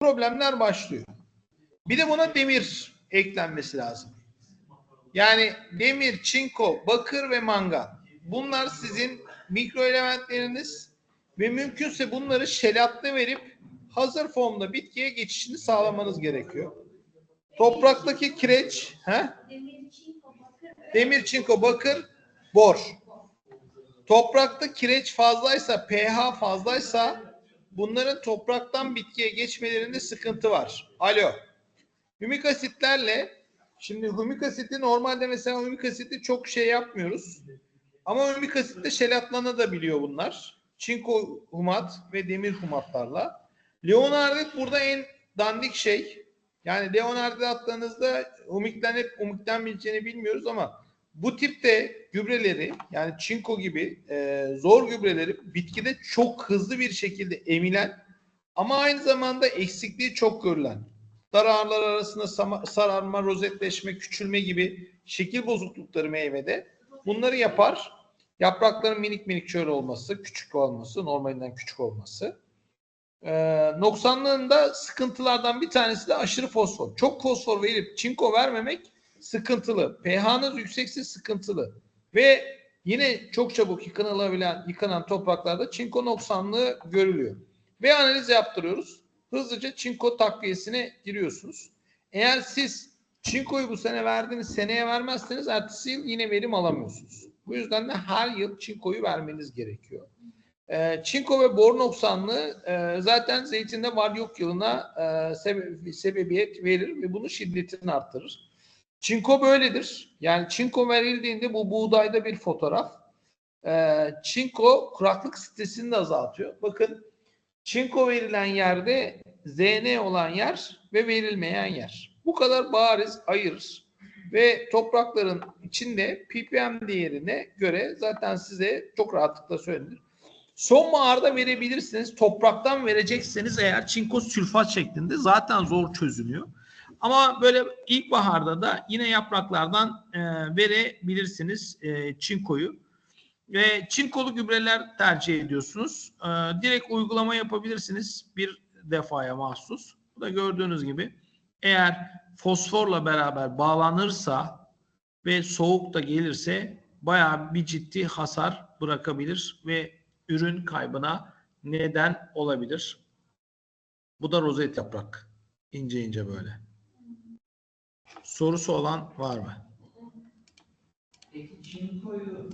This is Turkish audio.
problemler başlıyor. Bir de buna demir eklenmesi lazım. Yani demir, çinko, bakır ve mangan. Bunlar sizin mikro elementleriniz ve mümkünse bunları şelatlı verip hazır formda bitkiye geçişini sağlamanız gerekiyor. Topraktaki kireç, he? demir, çinko, bakır, bor. Toprakta kireç fazlaysa, pH fazlaysa bunların topraktan bitkiye geçmelerinde sıkıntı var. Alo. Hümik asitlerle şimdi hümik asiti normalde mesela hümik asiti çok şey yapmıyoruz. Ama hümik asitte şelatlanabiliyor bunlar. Çinko humat ve demir humatlarla. Leonardit burada en dandik şey. Yani Leonardit attığınızda humikten hep humikten bileceğini bilmiyoruz ama bu tipte gübreleri yani çinko gibi e, zor gübreleri bitkide çok hızlı bir şekilde emilen ama aynı zamanda eksikliği çok görülen dar ağırlar arasında sararma, rozetleşme, küçülme gibi şekil bozuklukları meyvede bunları yapar. Yaprakların minik minik şöyle olması, küçük olması, normalinden küçük olması. Ee, noksanlığında sıkıntılardan bir tanesi de aşırı fosfor. Çok fosfor verip çinko vermemek sıkıntılı. pH'nız yüksekse sıkıntılı. Ve yine çok çabuk yıkanılabilen, yıkanan topraklarda çinko noksanlığı görülüyor. Ve analiz yaptırıyoruz. Hızlıca çinko takviyesine giriyorsunuz. Eğer siz çinkoyu bu sene verdiniz, seneye vermezseniz ertesi yıl yine verim alamıyorsunuz. Bu yüzden de her yıl çinkoyu vermeniz gerekiyor. Ee, çinko ve bor noksanlığı e, zaten zeytinde var yok yılına e, sebe- sebebiyet verir ve bunun şiddetini arttırır. Çinko böyledir. Yani çinko verildiğinde bu buğdayda bir fotoğraf. Ee, çinko kuraklık stresini de azaltıyor. Bakın çinko verilen yerde ZN olan yer ve verilmeyen yer. Bu kadar bariz ayırır. Ve toprakların içinde ppm değerine göre zaten size çok rahatlıkla söylenir. Sonbaharda verebilirsiniz. Topraktan verecekseniz eğer çinko sülfat şeklinde zaten zor çözülüyor. Ama böyle ilkbaharda da yine yapraklardan e, verebilirsiniz e, çinkoyu. Ve çinkolu gübreler tercih ediyorsunuz. E, direkt uygulama yapabilirsiniz bir defaya mahsus. Bu da gördüğünüz gibi eğer fosforla beraber bağlanırsa ve soğuk da gelirse bayağı bir ciddi hasar bırakabilir ve ürün kaybına neden olabilir. Bu da rozet yaprak. İnce ince böyle. Sorusu olan var mı? Peki çinkoyu